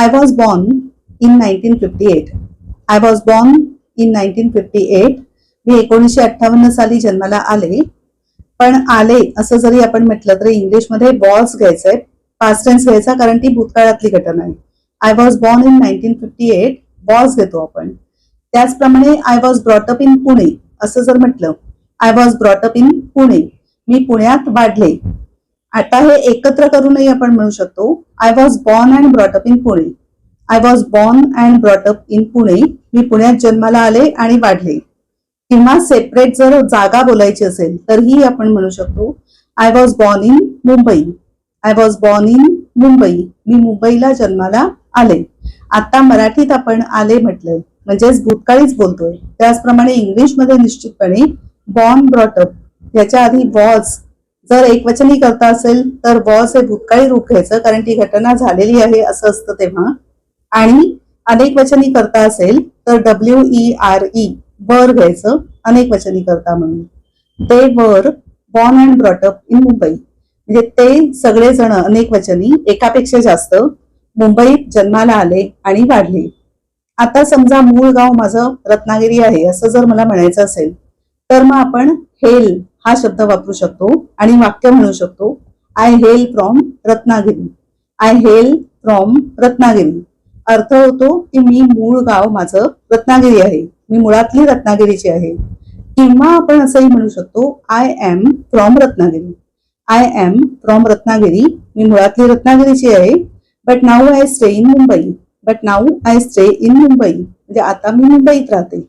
I was born in nineteen fifty eight I was born in fifty eight मी एकोणीसशे अठ्ठावन्न साली जन्माला आले. पण आले असं जरी आपण म्हटलं तरी इंग्लिशमध्ये बॉल्स घ्यायचंय पास्ट टेन्स घ्यायचा कारण ती भूतकाळातली घटना आहे. I was born in nineteen fifty eight balls घेतो आपण. त्याचप्रमाणे I was brought up in Pune असं जर म्हटलं I was brought up in Pune मी पुण्यात वाढले. आता हे एकत्र करूनही आपण म्हणू शकतो. I was born and brought up in Pune I was born and brought up in Pune मी पुण्यात जन्माला आले आणि वाढले. किंवा सेपरेट जर जागा बोलायची असेल तरीही आपण म्हणू शकतो I was born in Mumbai I was born in Mumbai मी मुंबईला जन्माला आले. आता मराठीत आपण आले म्हटलंय म्हणजेच भूतकाळीच बोलतोय. त्याचप्रमाणे इंग्लिशमध्ये निश्चितपणे बॉर्न ब्रॉटअप याच्या आधी वॉज जर एकवचनी करता असेल तर बॉस हे भूतकाळी रूप घ्यायचं कारण ती घटना झालेली आहे असं असतं तेव्हा. आणि अनेक वचनी करता असेल तर डब्ल्यू ई आर ई वर घ्यायचं अनेक वचनी करता म्हणून. They were born and brought up in Mumbai म्हणजे ते सगळेजण अनेक वचनी एकापेक्षा जास्त मुंबईत जन्माला आले आणि वाढले. आता समजा मूळ गाव माझं रत्नागिरी आहे असं जर मला म्हणायचं असेल तर मग आपण हेल हा शब्द वापरू शकतो आणि वाक्य म्हणू शकतो I hail from Ratnagiri. I hail from Ratnagiri. अर्थ होतो की मी मूळ गाव माझं रत्नागिरी आहे. मी मुळातली रत्नागिरीची आहे. किंवा आपण असंही म्हणू शकतो I am from Ratnagiri. I am from Ratnagiri. मी मुळातली रत्नागिरीची आहे. But now I stay in Mumbai but now I stay in Mumbai म्हणजे आता मी मुंबईत राहते.